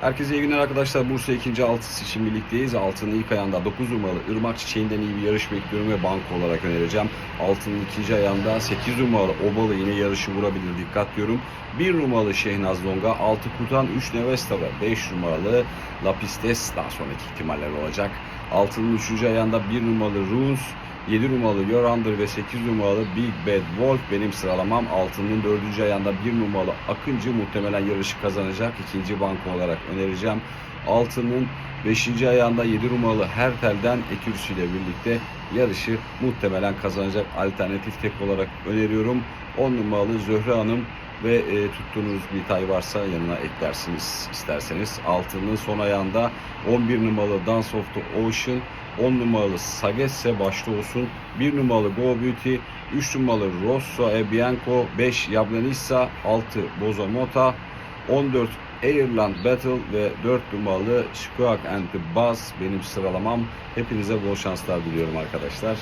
Herkese iyi günler arkadaşlar. Bursa 2. altısı için birlikteyiz. Altının ilk ayağında 9 numaralı Irmak Çiçeği'nden iyi bir yarış bekliyorum ve banko olarak önereceğim. Altının ikinci ayağında 8 numaralı Obalı yine yarışı vurabilir dikkat diyorum. 1 numaralı Şehnaz Longa, 6 Kutan, 3 Nevesta ve 5 numaralı Lapistes daha sonraki ihtimaller olacak. Altının 3. ayağında 1 numaralı Runes, 7 numaralı Yorander ve 8 numaralı Big Bad Wolf benim sıralamam. Altının 4. ayağında 1 numaralı Akıncı muhtemelen yarışı kazanacak. ikinci banko olarak önereceğim. Altının 5. ayağında 7 numaralı Hertel'den Ekürsi ile birlikte yarışı muhtemelen kazanacak alternatif tek olarak öneriyorum. 10 numaralı Zöhre Hanım ve e, tuttuğunuz bir tay varsa yanına eklersiniz isterseniz. Altının son ayağında 11 numaralı Dance of the Ocean, 10 numaralı Sagesse başta olsun, 1 numaralı Go Beauty, 3 numaralı Rosso e Bianco, 5 Yablanissa, 6 Boza Mota, 14 Airland Battle ve 4 numaralı Squawk and the Buzz benim sıralamam. Hepinize bol şanslar diliyorum arkadaşlar.